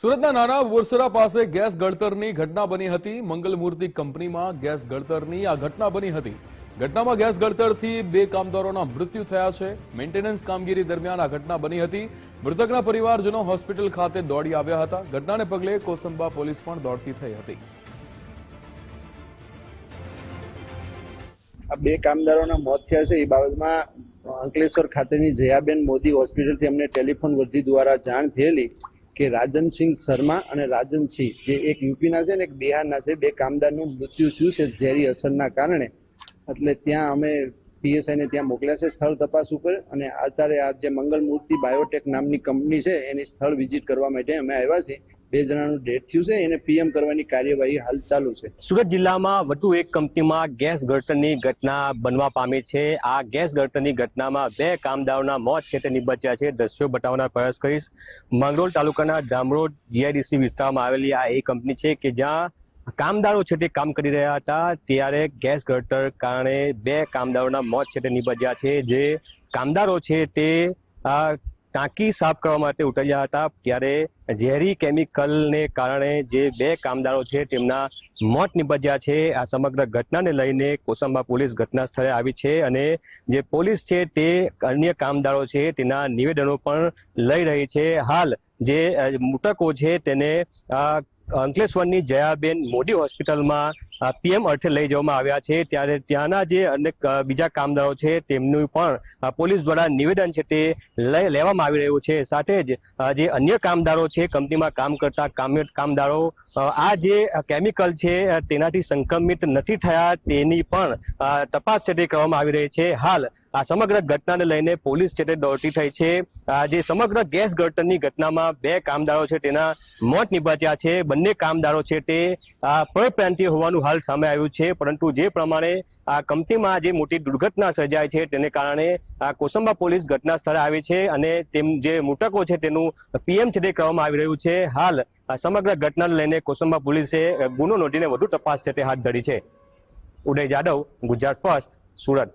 સુરતના નાના બોરસરા પાસે ગેસ ગળતરની ઘટના બની હતી. મંગલમૂર્તિ કંપનીમાં ગેસ ગળતરની આ ઘટના બની હતી. ઘટનામાં ગેસ ગળતરથી બે કામદારોના મૃત્યુ થયા છે. મેન્ટેનન્સ કામગીરી દરમિયાન આ ઘટના બની હતી. મૃતકના પરિવારજનો હોસ્પિટલ ખાતે દોડી આવ્યા હતા. ઘટનાને પગલે કોસંબા પોલીસ પણ દોડતી થઈ હતી. આ બે કામદારોના મોત થયા છે. એ બાબતમાં અંકલેશ્વર ખાતેની જયાબેન મોદી હોસ્પિટલથી અમને ટેલિફોન વર્ધી દ્વારા જાણ થયેલી. કે રાજનસિંહ શર્મા અને રાજનસિંહ જે એક યુપીના છે ને, એક બિહારના છે, બે કામદારનું મૃત્યુ થયું છે ઝેરી અસરના કારણે. એટલે ત્યાં અમે પીએસઆઈને ત્યાં મોકલ્યા છે સ્થળ તપાસ ઉપર અને અત્યારે આ જે મંગલમૂર્તિ બાયોટેક નામની કંપની છે, એની સ્થળ વિઝિટ કરવા માટે અમે આવ્યા છીએ. બે જણાનું ડેથ થયું છે, એને પીએમ કરવાની કાર્યવાહી હાલ ચાલુ છે. સુરત જિલ્લામાં વધુ એક કંપનીમાં ગેસ ગળતરની ઘટના બનવા પામી છે. આ ગેસ ગળતરની ઘટનામાં બે કામદારોના મોત છે તે નિપજ્યા છે. દ્રશ્યો બતાવવાનો પ્રયાસ કરીશ. માંગરોળ તાલુકાના ડામરોડ જીઆઈડીસી વિસ્તારમાં આવેલી આ એ કંપની છે કે જ્યાં કામદારો છે તે કામ કરી રહ્યા હતા. ત્યારે ગેસ ગળતર કારણે બે કામદારોના મોત છે તે નિપજ્યા છે. જે કામદારો છે તે ટાંકી સાફ કરવા માટે ઉતર્યા હતા ત્યારે ઝેરી કેમિકલને કારણે જે બે કામદારો છે તેમના મોત નિપજ્યા છે. આ સમગ્ર ઘટનાને લઈને કોસંબા પોલીસ ઘટના સ્થળે આવી છે અને જે પોલીસ છે તે અન્ય કામદારો છે તેના નિવેદનો પણ લઈ રહી છે. હાલ જે મૃતકો છે તેને અંકલેશ્વરની જયાબેન મોદી હોસ્પિટલમાં પીએમ અર્થે લઈ જવામાં આવ્યા છે. ત્યારે ત્યાંના જે અનેક બીજા કામદારો છે તેમનું પણ પોલીસ દ્વારા નિવેદન છે તે લેવામાં આવી રહ્યું છે. સાથે જ જે અન્ય કામદારો છે, કંપનીમાં કામ કરતા કામદારો આ જે કેમિકલ છે તેનાથી સંક્રમિત નથી થયા તેની પણ તપાસ છે તે કરવામાં આવી રહી છે. હાલ, આ સમગ્ર ઘટનાને લઈને પોલીસ છે તે દોડતી થઈ છે. જે સમગ્ર ગેસ ગળતરની ઘટનામાં બે કામદારો છે તેના મોત નિપજ્યા છે. બંને કામદારો છે તે આ હોવાનું હોવાનું હાલ સામે આવ્યું છે, પરંતુ જે પ્રમાણે આ કંપનીમાં જે મોટી દુર્ઘટના સર્જાય છે, તેને કારણે આ કોસંબા પોલીસ ઘટના સ્થળે આવી છે અને તેમ જે મૃતકો છે તેનું પીએમ છે તે કરવામાં આવી રહ્યું છે. હાલ આ સમગ્ર ઘટનાને લઈને કોસંબા પોલીસે ગુનો નોંધીને વધુ તપાસ છે તે હાથ ધરી છે. ઉદય જાદવ, ગુજરાત ફર્સ્ટ, સુરત.